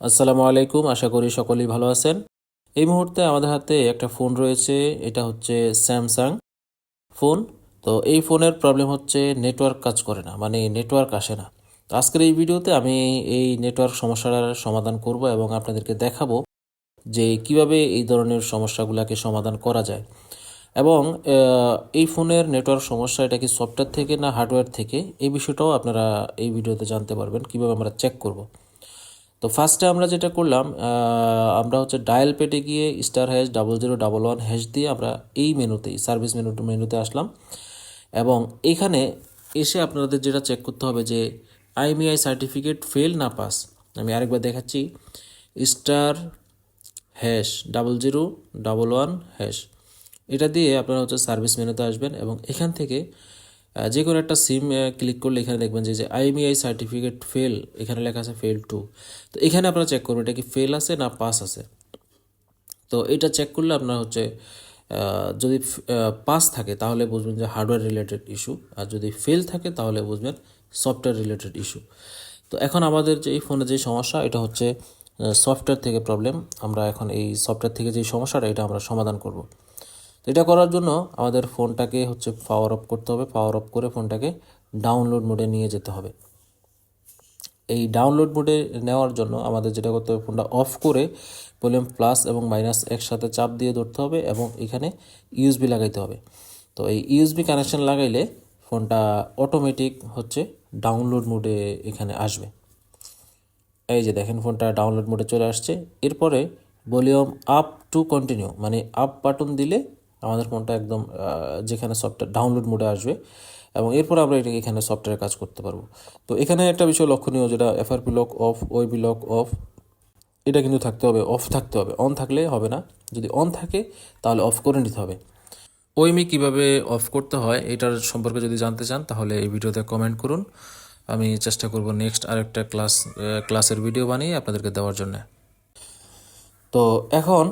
আসসালামু আলাইকুম, আশা করি সকলেই ভালো আছেন। এই মুহূর্তে আমাদের হাতে একটা ফোন রয়েছে, এটা হচ্ছে স্যামসাং ফোন। তো এই ফোনের প্রবলেম হচ্ছে নেটওয়ার্ক কাজ করে না মানে নেটওয়ার্ক আসে না। তো আজকের এই ভিডিওতে আমি এই নেটওয়ার্ক সমস্যাটার সমাধান করব এবং আপনাদেরকে দেখাবো যে কীভাবে এই ধরনের সমস্যাগুলোকে সমাধান করা যায়। এবং এই ফোনের নেটওয়ার্ক সমস্যা এটা কি সফটওয়্যার থেকে না হার্ডওয়্যার থেকে, এই বিষয়টাও আপনারা এই ভিডিওতে জানতে পারবেন, কীভাবে আমরা চেক করব। তো ফার্স্টে আমরা যেটা করলাম আমরা হচ্ছে ডায়াল পেটে গিয়ে star hash double zero double one hash দিয়ে আমরা এই মেনুতেই সার্ভিস মেনু মেনুতে আসলাম। এবং এখানে এসে আপনাদের যেটা চেক করতে হবে যে আইএমইআই সার্টিফিকেট ফেল না পাস আমি আরেকবার দেখাচ্ছি star hash double zero double one hash এটা দিয়ে আপনারা হচ্ছে সার্ভিস মেনুতে আসবেন এবং এখান থেকে যে কোনো একটা সিম ক্লিক করলে এখানে দেখবেন যে আইএমইআই সার্টিফিকেট ফেল এখানে লেখা আছে ফেল টু তো এখানে আপনারা চেক করবেন, এটা কি ফেল আছে না পাস আছে। তো এটা চেক করলে আপনার হচ্ছে যদি পাস থাকে, তাহলে বুঝবেন যে হার্ডওয়্যার রিলেটেড ইস্যু আর যদি ফেল থাকে, তাহলে বুঝবেন সফটওয়্যার রিলেটেড ইস্যু তো এখন আমাদের যে, এই ফোনে যে সমস্যা, এটা হচ্ছে সফটওয়্যার থেকে প্রবলেম আমরা এখন এই সফটওয়্যার থেকে যে সমস্যাটা, এটা আমরা সমাধান করব। তো এটা করার জন্য আমাদের ফোনটাকে হচ্ছে পাওয়ার অফ করতে হবে পাওয়ার অফ করে ফোনটাকে ডাউনলোড মোডে নিয়ে যেতে হবে। এই ডাউনলোড মোডে নেওয়ার জন্য আমাদের যেটা করতে হবে, ফোনটা অফ করে ভলিউম প্লাস এবং মাইনাস একসাথে চাপ দিয়ে ধরতে হবে এবং এখানে ইউএসবি লাগাইতে হবে। তো এই ইউএসবি কানেকশন লাগাইলে ফোনটা অটোমেটিক হচ্ছে ডাউনলোড মোডে এখানে আসবে। এই যে দেখেন ফোনটা ডাউনলোড মোডে চলে আসছে। এরপরে ভলিউম আপ টু কন্টিনিউ মানে আপ বাটন দিলে আমাদের ফোনটা একদম যেখানে সফটওয়্যার ডাউনলোড মোডে আসবে এবং এরপর আমরা এটাকে এখানে সফটওয়্যারে কাজ করতে পারব। তো এখানে একটা বিষয় লক্ষণীয় যেটা FRP lock off OEB lock off এটা কিন্তু থাকতে হবে অফ থাকতে হবে। অন থাকলে হবে না। যদি অন থাকে, তাহলে অফ করে নিতে হবে। ওইমি কীভাবে অফ করতে হয়, এটার সম্পর্কে যদি জানতে চান, তাহলে এই ভিডিওতে কমেন্ট করুন। আমি চেষ্টা করব নেক্সট আরেকটা ক্লাস ক্লাসের ভিডিও বানিয়ে আপনাদেরকে দেওয়ার জন্য। তো এখন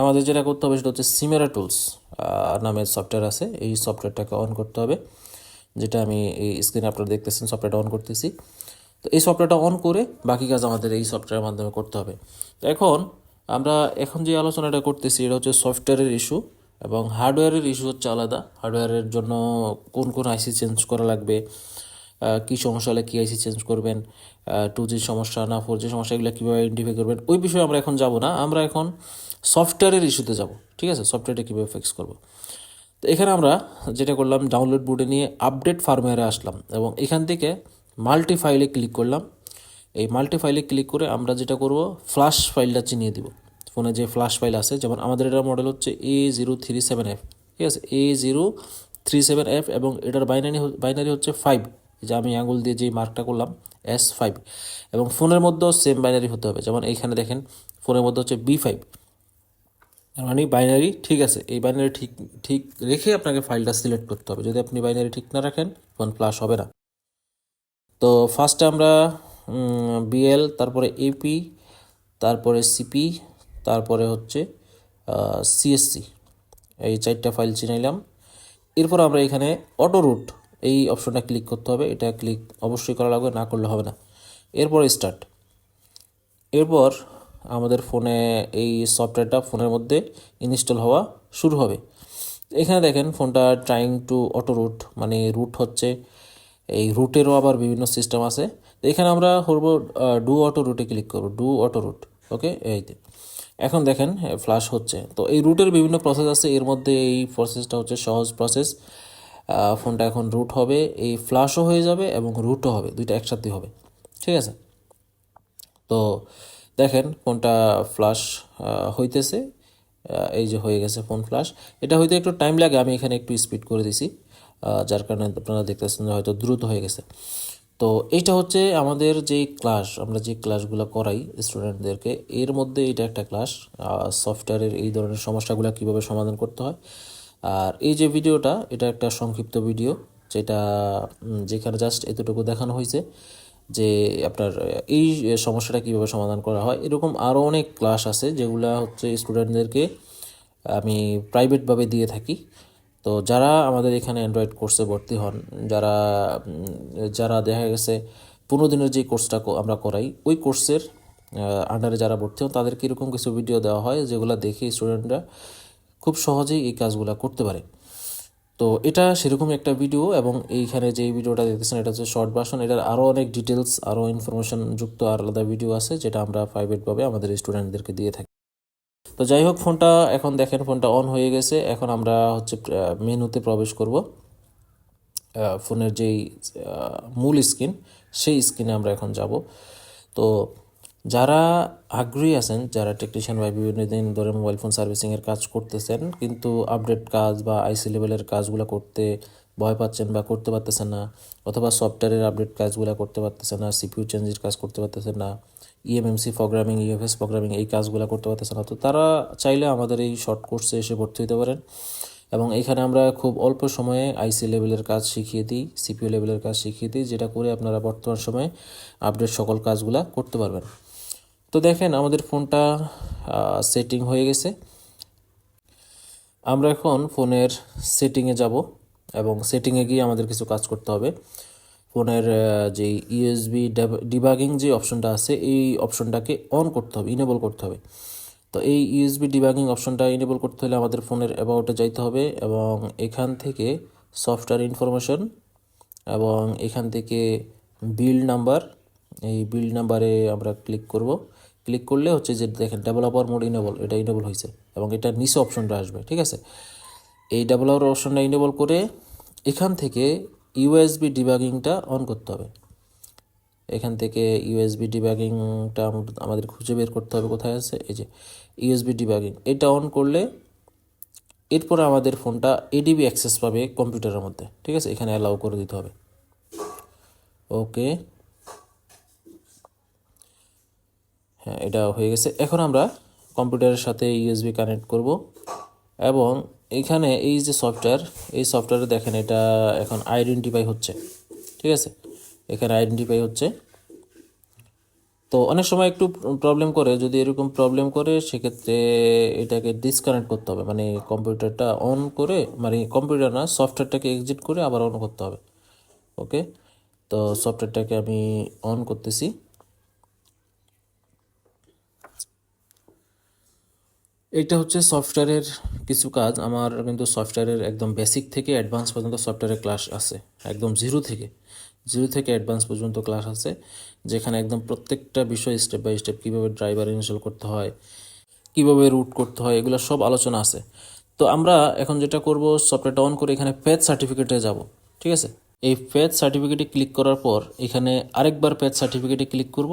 আমাদের যেটা করতে হবে সেটা হচ্ছে সিমেরা টুলস নামের সফটওয়্যার আছে। এই সফটওয়্যারটাকে অন করতে হবে, যেটা আমি এই স্ক্রিনে আপনারা দেখতেছেন সফটওয়্যারটা অন করতেছি। তো এই সফটওয়্যারটা অন করে বাকি কাজ আমাদের এই সফটওয়্যারের মাধ্যমে করতে হবে। তো এখন আমরা এখন যে আলোচনাটা করতেছি, এটা হচ্ছে সফটওয়্যারের ইস্যু এবং হার্ডওয়্যারের ইস্যু হচ্ছে আলাদা। হার্ডওয়্যারের জন্য কোন কোন আইসি চেঞ্জ করা লাগবে কী সমস্যা হলে কী আইসি চেঞ্জ করবেন টু জি সমস্যা, না ফোর জি সমস্যা, এগুলো কীভাবে আইডেন্টিফাই করবেন, ওই বিষয়ে আমরা এখন যাব না, আমরা এখন সফটওয়্যারের ইস্যুতে যাব, ঠিক আছে? সফটওয়্যারটা কীভাবে ফিক্স করব? তো এখানে আমরা যেটা করলাম ডাউনলোড বোর্ডে নিয়ে আপডেট ফার্মওয়্যারে আসলাম এবং এখান থেকে মাল্টি ফাইলে ক্লিক করলাম। এই মাল্টি ফাইলে ক্লিক করে আমরা যেটা করব ফ্লাশ ফাইলটা চিনিয়ে দিব। ফোনে যে ফ্লাশ ফাইল আছে, যেমন আমাদের এটার মডেল হচ্ছে A zero three seven F ঠিক আছে? A zero three seven F এবং এটার বাইনারি বাইনারি হচ্ছে ফাইভ যে আমি আঙুল দিয়ে যে মার্কটা করলাম এস ফাইভ এবং ফোনের মধ্যেও সেম বাইনারি হতে হবে। যেমন এইখানে দেখেন ফোনের মধ্যে হচ্ছে বি ফাইভ তার মানে বাইনারি ঠিক আছে, এই বাইনারি ঠিক ঠিক রেখে আপনাকে ফাইলটা সিলেক্ট করতে হবে। যদি আপনি বাইনারি ঠিক না রাখেন ফোন প্লাস হবে না। তো ফার্স্টে আমরা বিএল তারপরে এপি তারপরে সিপি তারপরে হচ্ছে সিএসসি এই চারটা ফাইল চিনাইলাম এরপর আমরা এখানে অটো রুট এই অপশনটা ক্লিক করতে হবে। এটা ক্লিক অবশ্যই করা লাগবে, না করলে হবে না। এরপর স্টার্ট এরপর আমাদের ফোনে এই সফটওয়্যারটা ফোনের মধ্যে ইনস্টল হওয়া শুরু হবে। এখানে দেখেন ফোনটা ট্রাইং টু অটো রুট মানে রুট হচ্ছে। এই রুটেরও আবার বিভিন্ন সিস্টেম আছে। তো এখানে আমরা করব ডু অটো রুটে ক্লিক করব। ডু অটো রুট ওকে এইতে এখন দেখেন ফ্লাশ হচ্ছে। তো এই রুটের বিভিন্ন প্রসেস আছে। এর মধ্যে এই প্রসেসটা হচ্ছে সহজ প্রসেস ফোনটা এখন রুট হবে, এই ফ্লাশও হয়ে যাবে এবং রুটও হবে, দুইটা একসাথে হবে, ঠিক আছে? তো দেখেন ফোনটা ফ্লাশ হইতেছে এই যে হয়ে গেছে ফোন ফ্লাশ এটা হইতে একটু টাইম লাগে, আমি এখানে একটু স্পিড করে দিছি যার কারণে আপনারা দেখতেছেন যে হয়তো দ্রুত হয়ে গেছে। তো এইটা হচ্ছে আমাদের যেই ক্লাস আমরা যে ক্লাসগুলো করাই স্টুডেন্টদেরকে এর মধ্যে এটা একটা ক্লাস সফটওয়্যারের এই ধরনের সমস্যাগুলো কীভাবে সমাধান করতে হয় আর এই যে ভিডিওটা, এটা একটা সংক্ষিপ্ত ভিডিও, যেটা যেখানে জাস্ট এতটুকু দেখানো হয়েছে যে আপনার, এই সমস্যাটা কীভাবে সমাধান করা হয়। এরকম আরও অনেক ক্লাস আছে যেগুলা হচ্ছে স্টুডেন্টদেরকে আমি প্রাইভেটভাবে দিয়ে থাকি। তো যারা আমাদের এখানে অ্যান্ড্রয়েড কোর্সে ভর্তি হন, যারা যারা দেখা গেছে পনেরো দিনের যে কোর্সটা আমরা করাই, ওই কোর্সের আন্ডারে যারা ভর্তি হন, তাদেরকে এরকম কিছু ভিডিও দেওয়া হয় যেগুলো দেখে স্টুডেন্টরা খুব সহজেই এই কাজগুলো করতে পারে। তো এটা সেরকমই একটা ভিডিও এবং এইখানে যে ভিডিওটা দেখতেছেন, এটা হচ্ছে শর্ট ভার্সন এটার আরও অনেক ডিটেলস আরও ইনফরমেশন যুক্ত আর আলাদা ভিডিও আছে, যেটা আমরা প্রাইভেটভাবে আমাদের স্টুডেন্টদেরকে দিয়ে থাকি। তো যাই হোক, ফোনটা এখন দেখেন, ফোনটা অন হয়ে গেছে। এখন আমরা হচ্ছে মেনুতে প্রবেশ করব। ফোনের যেই মূল স্ক্রিন সেই স্ক্রিনে আমরা এখন যাব। তো যারা আগ্রহী আছেন, যারা টেকনিশিয়ান বা বিভিন্ন দিন ধরে মোবাইল ফোন সার্ভিসিংয়ের কাজ করতেছেন, কিন্তু আপডেট কাজ বা আইসি লেভেলের কাজগুলো করতে ভয় পাচ্ছেন বা করতে পারতেছেন না, অথবা সফটওয়্যারের আপডেট কাজগুলো করতে পারতেছেন না সিপিউ চেঞ্জের কাজ করতে পারতেছেন না ইএমএমসি প্রোগ্রামিং ইউএফএস প্রোগ্রামিং এই কাজগুলো করতে পারতেছেন না, তো তারা চাইলে আমাদের এই শর্ট কোর্সে এসে ভর্তি হতে পারেন। এবং এখানে আমরা খুব অল্প সময়ে আইসি লেভেলের কাজ শিখিয়ে দিই সিপিইউ লেভেলের কাজ শিখিয়ে দিই, যেটা করে আপনারা বর্তমান সময়ে আপডেট সকল কাজগুলো করতে পারবেন। তো দেখেন আমাদের ফোনটা সেটিং হয়ে গেছে। আমরা এখন ফোনের সেটিংয়ে যাব এবং সেটিংয়ে গিয়ে আমাদের কিছু কাজ করতে হবে। ফোনের যে ইউএসবি ডিবাগিং যে অপশনটা আছে, এই অপশনটাকে অন করতে হবে ইনেবল করতে হবে। তো এই ইউএসবি ডিবাগিং অপশনটা ইনেবল করতে হলে আমাদের ফোনের অ্যাবাউটে যাইতে হবে এবং এখান থেকে সফটওয়্যার ইনফরমেশন এবং এখান থেকে বিল নাম্বার এই বিল নাম্বারে আমরা ক্লিক করব। ক্লিক করলে হচ্ছে যে দেখেন ডেভেলপার মোড ইনেবল এটা ইনেবল হয়েছে এবং এটা নিচে অপশনটা আসবে, ঠিক আছে? এই ডেভেলপার অপশনটা ইনেবল করে এখান থেকে ইউএসবি ডিবাগিংটা অন করতে হবে। এখান থেকে ইউএসবি ডিবাগিংটা আমাদের খুঁজে বের করতে হবে কোথায় আছে? এই যে ইউএসবি ডিবাগিং এটা অন করলে এরপরে আমাদের ফোনটা এডিবি অ্যাক্সেস পাবে কম্পিউটারের মধ্যে, ঠিক আছে? এখানে অ্যালাউ করে দিতে হবে। ওকে হ্যাঁ এটা হয়ে গেছে। এখন আমরা কম্পিউটারের সাথে ইউএসবি কানেক্ট করব। এবং এখানে এই যে সফটওয়্যার এই সফটওয়্যারে দেখেন এটা এখন আইডেন্টিফাই হচ্ছে। ঠিক আছে? এখানে আইডেন্টিফাই হচ্ছে। তো অনেক সময় একটু প্রবলেম করে। যদি এরকম প্রবলেম করে, সেক্ষেত্রে এটাকে ডিসকানেক্ট করতে হবে। মানে কম্পিউটারটা অন করে মানে কম্পিউটার না সফটওয়্যারটাকে এক্সিট করে আবার অন করতে হবে। ওকে তো সফটওয়্যারটাকে আমি অন করতেছি। এটা হচ্ছে সফটওয়্যারের কিছু কাজ। আমার কিন্তু সফটওয়্যারের একদম বেসিক থেকে অ্যাডভান্স পর্যন্ত সফটওয়্যারের ক্লাস আছে। একদম জিরো থেকে জিরো থেকে অ্যাডভান্স পর্যন্ত ক্লাস আছে, যেখানে একদম প্রত্যেকটা বিষয় স্টেপ বাই স্টেপ কীভাবে ড্রাইভার ইনস্টল করতে হয়, কীভাবে রুট করতে হয়, এগুলো সব আলোচনা আছে। তো আমরা এখন যেটা করব সফটওয়্যারটা অন করে এখানে পেজ সার্টিফিকেটে যাব, ঠিক আছে? এই পেজ সার্টিফিকেটে ক্লিক করার পর এখানে আরেকবার পেজ সার্টিফিকেটে ক্লিক করব,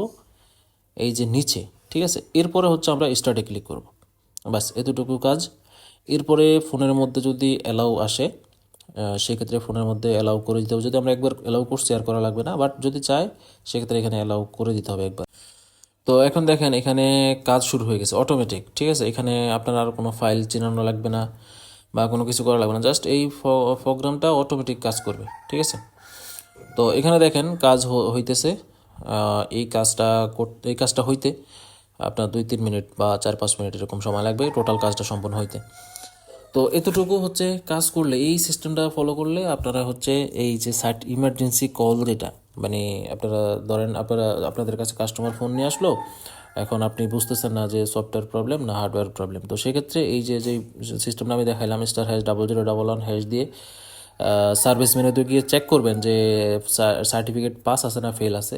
এই যে নিচে, ঠিক আছে? এরপরে হচ্ছে আমরা স্টার্টে ক্লিক করব। বাস এতটুকু কাজ। এরপরে ফোনের মধ্যে যদি অ্যালাউ আসে সেক্ষেত্রে ফোনের মধ্যে অ্যালাউ করে দিতে হবে। যদি আমরা একবার অ্যালাউ করছি, আর করা লাগবে না। বাট যদি চাই সেক্ষেত্রে এখানে অ্যালাউ করে দিতে হবে একবার। তো এখন দেখেন, এখানে কাজ শুরু হয়ে গেছে অটোমেটিক ঠিক আছে? এখানে আপনার আর কোনো ফাইল চেনানো লাগবে না, বা কোনো কিছু করা লাগবে না। জাস্ট এই প্রোগ্রামটা অটোমেটিক কাজ করবে, ঠিক আছে? তো এখানে দেখেন, কাজ হইতেছে। এই কাজটা করতে, এই কাজটা হইতে আপনার দুই, তিন মিনিট বা চার, পাঁচ মিনিট এরকম সময় লাগবে টোটাল কাজটা সম্পন্ন হইতে। তো এতটুকু হচ্ছে কাজ করলে, এই সিস্টেমটা ফলো করলে আপনারা হচ্ছে এই যে সাইট ইমার্জেন্সি কল যেটা মানে আপনারা ধরেন আপনারা, আপনাদের কাছে কাস্টমার ফোন নিয়ে আসলো, এখন আপনি বুঝতেছেন না যে সফটওয়্যার প্রবলেম না হার্ডওয়্যার প্রবলেম তো সেক্ষেত্রে এই যে যে সিস্টেমটা আমি দেখাইলাম star hash double zero double one hash দিয়ে সার্ভিস মেনুতে গিয়ে চেক করবেন যে সার্টিফিকেট পাস আছে না ফেল আছে।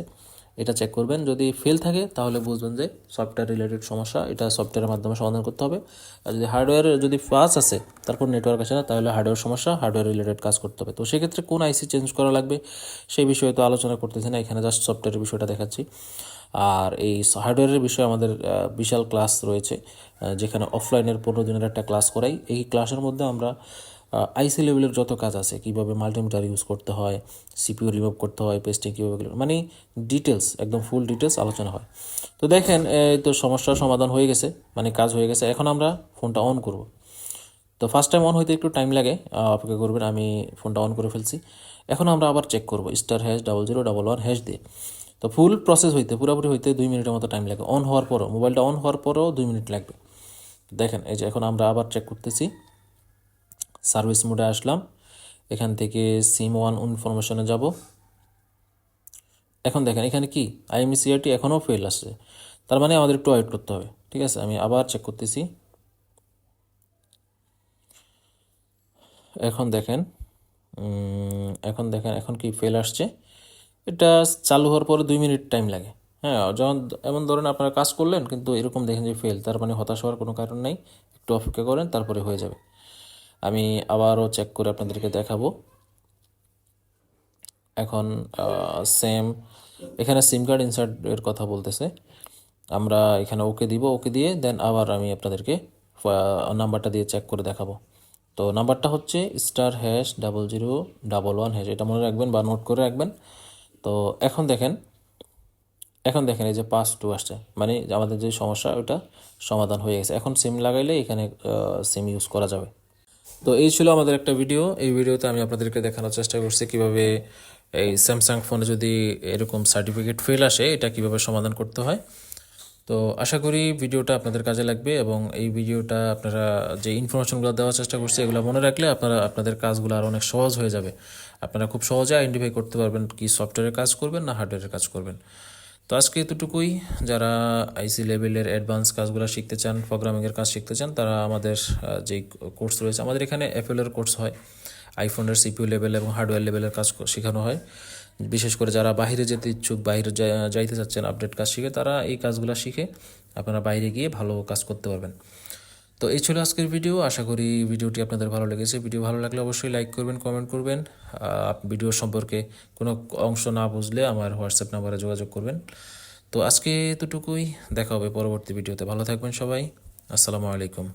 এটা চেক করবেন। যদি ফেল থাকে, তাহলে বুঝবেন যে সফটওয়্যার রিলেটেড সমস্যা, এটা সফটওয়্যারের মাধ্যমে সমাধান করতে হবে। আর যদি হার্ডওয়্যার যদি পাস আছে, তারপর নেটওয়ার্ক আসে না, তাহলে হার্ডওয়্যার সমস্যা হার্ডওয়্যার রিলেটেড কাজ করতে হবে। তো সেক্ষেত্রে কোন আইসি চেঞ্জ করা লাগবে, সেই বিষয়ে তো আলোচনা করতেছি না, এখানে জাস্ট সফটওয়্যারের বিষয়টা দেখাচ্ছি। আর এই হার্ডওয়্যারের বিষয়ে আমাদের বিশাল ক্লাস রয়েছে যেখানে অফলাইনের পনেরো দিনের একটা ক্লাস করাই। এই ক্লাসের মধ্যে আমরা আইসি লেভেলের যত কাজ আছে, কীভাবে মাল্টিমিটার ইউজ করতে হয় সিপিউ রিমুভ করতে হয় পেস্টিং কীভাবে মানে ডিটেলস একদম ফুল ডিটেলস আলোচনা হয়। তো দেখেন, এই তো সমস্যার সমাধান হয়ে গেছে মানে কাজ হয়ে গেছে, এখন আমরা ফোনটা অন করব। তো ফার্স্ট টাইম অন হইতে একটু টাইম লাগে অপেক্ষা করবেন, আমি ফোনটা অন করে ফেলছি। এখন আমরা আবার চেক করব star hash double zero double one hash দিয়ে। তো ফুল প্রসেস হইতে, পুরোপুরি হইতে দুই মিনিটের মতো টাইম লাগে। অন হওয়ার পরও মোবাইলটা অন হওয়ার পরও দুই মিনিট লাগবে। দেখেন, এই যে এখন আমরা আবার চেক করতেছি। সার্ভিস মোডে আসলাম। এখান থেকে সিম ওয়ান ইনফরমেশনে যাব। এখন দেখেন, এখানে কি? আইএমসিআরটি এখনও ফেল আসছে। তার মানে আমাদের একটু ওয়েট করতে হবে, ঠিক আছে? আমি আবার চেক করতেছি। এখন দেখেন এখন দেখেন, এখন কি ফেল আসছে? এটা চালু হওয়ার পরে দুই মিনিট টাইম লাগে। হ্যাঁ যখন এমন ধরেন আপনারা কাজ করলেন, কিন্তু এরকম দেখেন যে ফেল তার মানে হতাশ হওয়ার কোনো কারণ নেই। একটু অপেক্ষা করেন, তারপরে হয়ে যাবে। আমি আবারও চেক করে আপনাদেরকে দেখাবো। এখন সেম এখানে সিম কার্ড ইনসার্ট এর কথা বলতেছে। আমরা এখানে ওকে দিব ওকে দিয়ে দেন আবার আমি আপনাদেরকে নাম্বারটা দিয়ে চেক করে দেখাবো। তো নাম্বারটা হচ্ছে star hash double zero double one hash এটা মনে রাখবেন বা নোট করে রাখবেন। তো এখন দেখেন এখন দেখেন এই যে পাস টু আসছে। মানে আমাদের যে সমস্যা, ওটা সমাধান হয়ে গেছে। এখন সিম লাগাইলে এখানে সিম ইউজ করা যাবে। তো এই ছিল আমাদের একটা ভিডিও এই ভিডিওতে আমি আপনাদেরকে দেখানোর চেষ্টা করছি কীভাবে এই স্যামসাং ফোনে যদি এরকম সার্টিফিকেট ফেল আসে, এটা কীভাবে সমাধান করতে হয়। তো আশা করি ভিডিওটা আপনাদের কাজে লাগবে এবং এই ভিডিওটা আপনারা যে ইনফরমেশনগুলো দেওয়ার চেষ্টা করছি, এগুলো মনে রাখলে আপনারা, আপনাদের কাজগুলো আর অনেক সহজ হয়ে যাবে। আপনারা খুব সহজে আইডেন্টিফাই করতে পারবেন কি সফটওয়্যারের কাজ করবেন না হার্ডওয়্যারের কাজ করবেন। তো আজকে এতটুকুই। যারা আইসি লেভেলের অ্যাডভান্স কাজগুলো শিখতে চান প্রোগ্রামিংয়ের কাজ শিখতে চান, তারা আমাদের যেই কোর্স রয়েছে, আমাদের এখানে অ্যাপেলের কোর্স হয়। আইফোনের সিপিউ লেভেল এবং হার্ডওয়্যার লেভেলের কাজ শেখানো হয়। বিশেষ করে যারা বাইরে যেতে ইচ্ছুক, বাইরে যাইতে চাচ্ছেন আপডেট কাজ শিখে, তারা এই কাজগুলো শিখে আপনারা বাইরে গিয়ে ভালো কাজ করতে পারবেন। তো এই ছিল আজকের ভিডিও আশা করি ভিডিওটি আপনাদের ভালো লেগেছে। ভিডিও ভালো লাগলে অবশ্যই লাইক করবেন কমেন্ট করবেন। ভিডিও সম্পর্কে কোনো অংশ না বুঝলে আমার হোয়াটসঅ্যাপ নাম্বারে যোগাযোগ করবেন। তো আজকে এতটুকুই। দেখা হবে পরবর্তী ভিডিওতে ভালো থাকবেন সবাই। আসসালামু আলাইকুম।